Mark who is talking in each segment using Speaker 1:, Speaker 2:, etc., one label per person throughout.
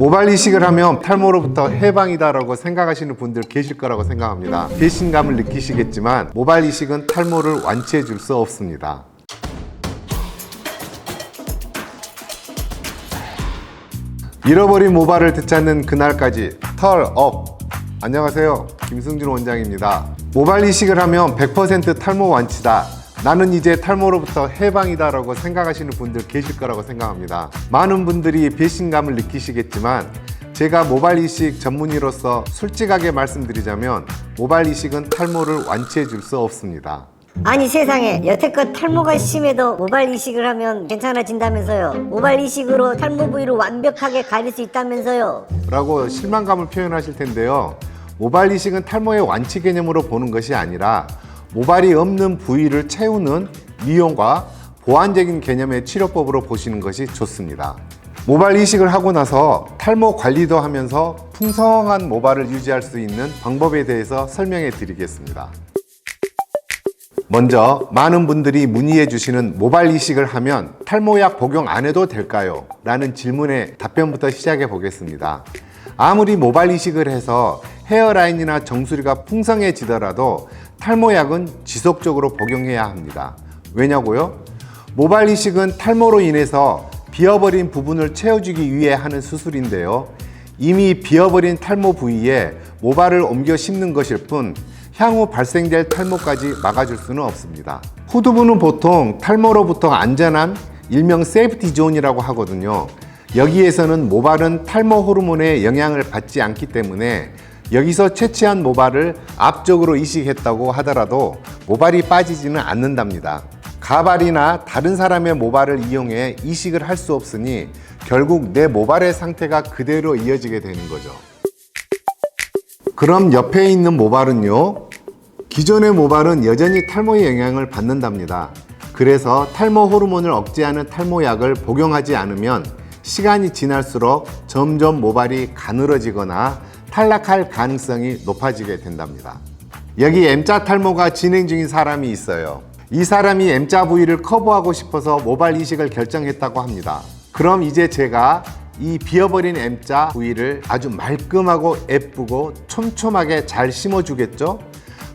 Speaker 1: 모발 이식을 하면 탈모로부터 해방이다라고 생각하시는 분들 계실 거라고 생각합니다. 배신감을 느끼시겠지만 모발 이식은 탈모를 완치해 줄 수 없습니다. 잃어버린 모발을 되찾는 그날까지 털업 안녕하세요 김승준 원장입니다 모발 이식을 하면 100% 탈모 완치다 나는 이제 탈모로부터 해방이다 라고 생각하시는 분들 계실 거라고 생각합니다. 많은 분들이 배신감을 느끼시겠지만 제가 모발 이식 전문의로서 솔직하게 말씀드리자면 모발 이식은 탈모를 완치해 줄 수 없습니다.
Speaker 2: 아니 세상에. 여태껏 탈모가 심해도 모발 이식을 하면 괜찮아진다면서요? 모발 이식으로 탈모 부위를 완벽하게 가릴 수 있다면서요?
Speaker 1: 라고 실망감을 표현하실 텐데요. 모발 이식은 탈모의 완치 개념으로 보는 것이 아니라 모발이 없는 부위를 채우는 미용과 보완적인 개념의 치료법으로 보시는 것이 좋습니다. 모발 이식을 하고 나서 탈모 관리도 하면서 풍성한 모발을 유지할 수 있는 방법에 대해서 설명해 드리겠습니다. 먼저 많은 분들이 문의해 주시는 모발 이식을 하면 탈모약 복용 안 해도 될까요? 라는 질문의 답변부터 시작해 보겠습니다. 아무리 모발 이식을 해서 헤어라인이나 정수리가 풍성해지더라도 탈모약은 지속적으로 복용해야 합니다. 왜냐고요? 모발 이식은 탈모로 인해서 비어버린 부분을 채워주기 위해 하는 수술인데요. 이미 비어버린 탈모 부위에 모발을 옮겨 심는 것일 뿐 향후 발생될 탈모까지 막아줄 수는 없습니다. 후두부는 보통 탈모로부터 안전한 일명 세이프티 존이라고 하거든요. 여기에서는 모발은 탈모 호르몬의 영향을 받지 않기 때문에 여기서 채취한 모발을 앞쪽으로 이식했다고 하더라도 모발이 빠지지는 않는답니다. 가발이나 다른 사람의 모발을 이용해 이식을 할 수 없으니 결국 내 모발의 상태가 그대로 이어지게 되는 거죠. 그럼 옆에 있는 모발은요? 기존의 모발은 여전히 탈모의 영향을 받는답니다. 그래서 탈모 호르몬을 억제하는 탈모약을 복용하지 않으면 시간이 지날수록 점점 모발이 가늘어지거나 탈락할 가능성이 높아지게 된답니다. 여기 M자 탈모가 진행 중인 사람이 있어요. 이 사람이 M자 부위를 커버하고 싶어서 모발 이식을 결정했다고 합니다. 그럼 이제 제가 이 비어버린 M자 부위를 아주 말끔하고 예쁘고 촘촘하게 잘 심어주겠죠?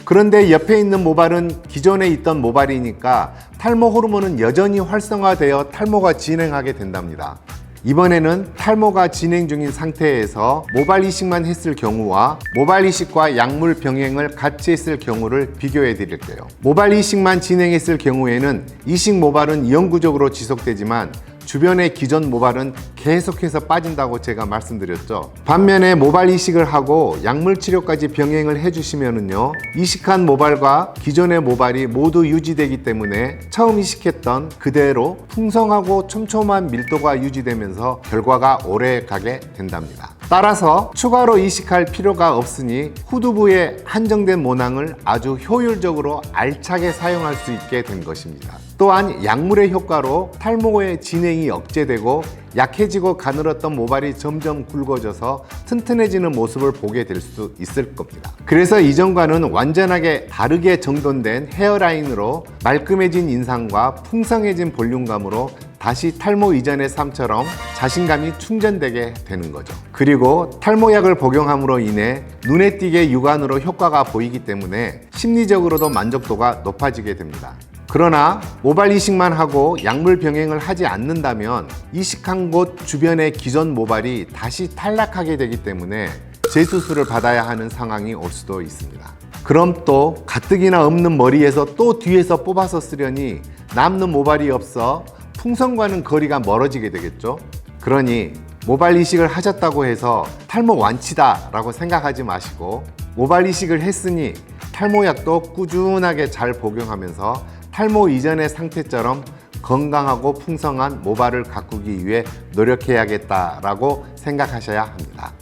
Speaker 1: 그런데 옆에 있는 모발은 기존에 있던 모발이니까 탈모 호르몬은 여전히 활성화되어 탈모가 진행하게 된답니다. 이번에는 탈모가 진행 중인 상태에서 모발 이식만 했을 경우와 모발 이식과 약물 병행을 같이 했을 경우를 비교해 드릴게요. 모발 이식만 진행했을 경우에는 이식 모발은 영구적으로 지속되지만 주변의 기존 모발은 계속해서 빠진다고 제가 말씀드렸죠. 반면에 모발 이식을 하고 약물 치료까지 병행을 해주시면은요, 이식한 모발과 기존의 모발이 모두 유지되기 때문에 처음 이식했던 그대로 풍성하고 촘촘한 밀도가 유지되면서 결과가 오래 가게 된답니다. 따라서 추가로 이식할 필요가 없으니 후두부의 한정된 모낭을 아주 효율적으로 알차게 사용할 수 있게 된 것입니다. 또한 약물의 효과로 탈모의 진행이 억제되고 약해지고 가늘었던 모발이 점점 굵어져서 튼튼해지는 모습을 보게 될 수 있을 겁니다. 그래서 이전과는 완전하게 다르게 정돈된 헤어라인으로 말끔해진 인상과 풍성해진 볼륨감으로 다시 탈모 이전의 삶처럼 자신감이 충전되게 되는 거죠. 그리고 탈모약을 복용함으로 인해 눈에 띄게 육안으로 효과가 보이기 때문에 심리적으로도 만족도가 높아지게 됩니다. 그러나 모발 이식만 하고 약물 병행을 하지 않는다면 이식한 곳 주변의 기존 모발이 다시 탈락하게 되기 때문에 재수술을 받아야 하는 상황이 올 수도 있습니다. 그럼 또 가뜩이나 없는 머리에서 또 뒤에서 뽑아서 쓰려니 남는 모발이 없어 풍선과는 거리가 멀어지게 되겠죠. 그러니 모발 이식을 하셨다고 해서 탈모 완치다 라고 생각하지 마시고 모발 이식을 했으니 탈모약도 꾸준하게 잘 복용하면서 탈모 이전의 상태처럼 건강하고 풍성한 모발을 가꾸기 위해 노력해야겠다라고 생각하셔야 합니다.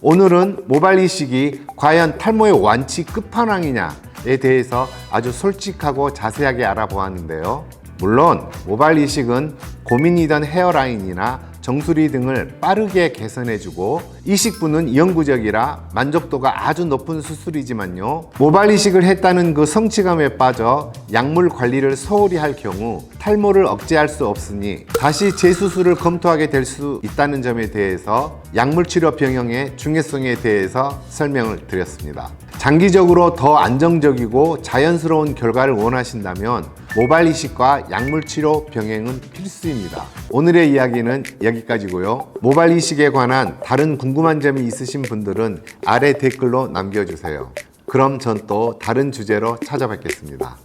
Speaker 1: 오늘은 모발 이식이 과연 탈모의 완치 끝판왕이냐에 대해서 아주 솔직하고 자세하게 알아보았는데요. 물론 모발 이식은 고민이던 헤어라인이나 정수리 등을 빠르게 개선해주고 이식부는 영구적이라 만족도가 아주 높은 수술이지만요. 모발 이식을 했다는 그 성취감에 빠져 약물 관리를 소홀히 할 경우 탈모를 억제할 수 없으니 다시 재수술을 검토하게 될 수 있다는 점에 대해서 약물 치료 병행의 중요성에 대해서 설명을 드렸습니다. 장기적으로 더 안정적이고 자연스러운 결과를 원하신다면 모발 이식과 약물 치료 병행은 필수입니다. 오늘의 이야기는 여기까지고요. 모발 이식에 관한 다른 궁금한 점이 있으신 분들은 아래 댓글로 남겨주세요. 그럼 전 또 다른 주제로 찾아뵙겠습니다.